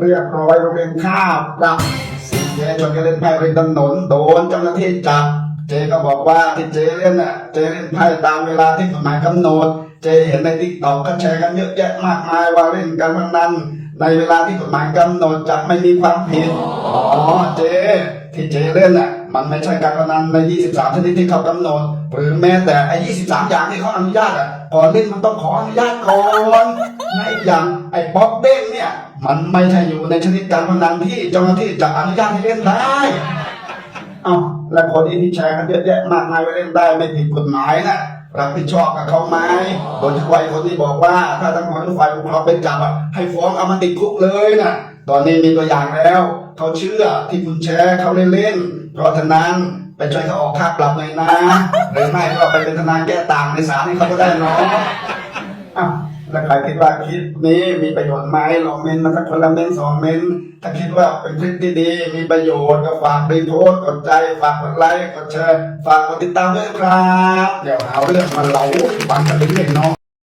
เรียบร้อยโรงเรียนข้าวปรับสิเจชวนกันเล่นไพ่ริมถนนโดนเจ้าหน้าที่จับเจก็บอกว่าที่เจเล่นน่ะเจเล่นไพ่ตามเวลาที่กฎหมายกำหนดเจเห็นในทิกตอกก็แชร์กันเยอะแยะมากมายว่าเล่นการพนันในเวลาที่กฎหมายกำหนดจะไม่มีความผิดอ๋อเจที่เจเล่นน่ะมันไม่ใช่การพนันใน 23 ชนิดที่เขากำหนดหรือแม้แต่ไอ้ 23 อย่างที่เขาอนุญาตอะก่อนเล่นมันต้องขออนุญาตก่อน ในอย่างไอ้ป๊อกเด้งเนี่ย มันไม่ใช่อยู่ในชนิดการพนันที่เจ้าหน้าที่จะอนุญาตให้เล่นได้เอ้าแล้วคนที่แชร์กันเยอะแยะมากมายว่าเล่นได้ไม่ผิดกฎหมายนะรับผิดชอบกับเขาไหมโดยเฉพาะคนที่บอกว่า ถ้าตำรวจหรือฝ่ายปกครองไปจับอะให้ฟ้องเอามันติดคุกเลยนะตอนนี้มีตัวอย่างแล้วเขาเชื่อที่คุณแชร์เขาเล่นๆเพราะฉะนั้นไปช่วยเขาออกค่าปรับหน่อยนะหรือไม่ก็ไปเป็นทนายแก้ต่างในศาลให้เขาก็ได้เนาะ ถ้าใครคิดว่าคลิปนี้มีประโยชน์ไหมลองเมนมาสักคนละเมนสองเมนถ้าคิดว่าเป็นคลิปที่ดีมีประโยชน์ก็ฝากไปโพสกดใจฝากกดไลค์กดแชร์ฝากกดติดตามด้วยครับเดี๋ยวเอาเรื่องมาเล่าฟังกันเรื่อยๆเนาะ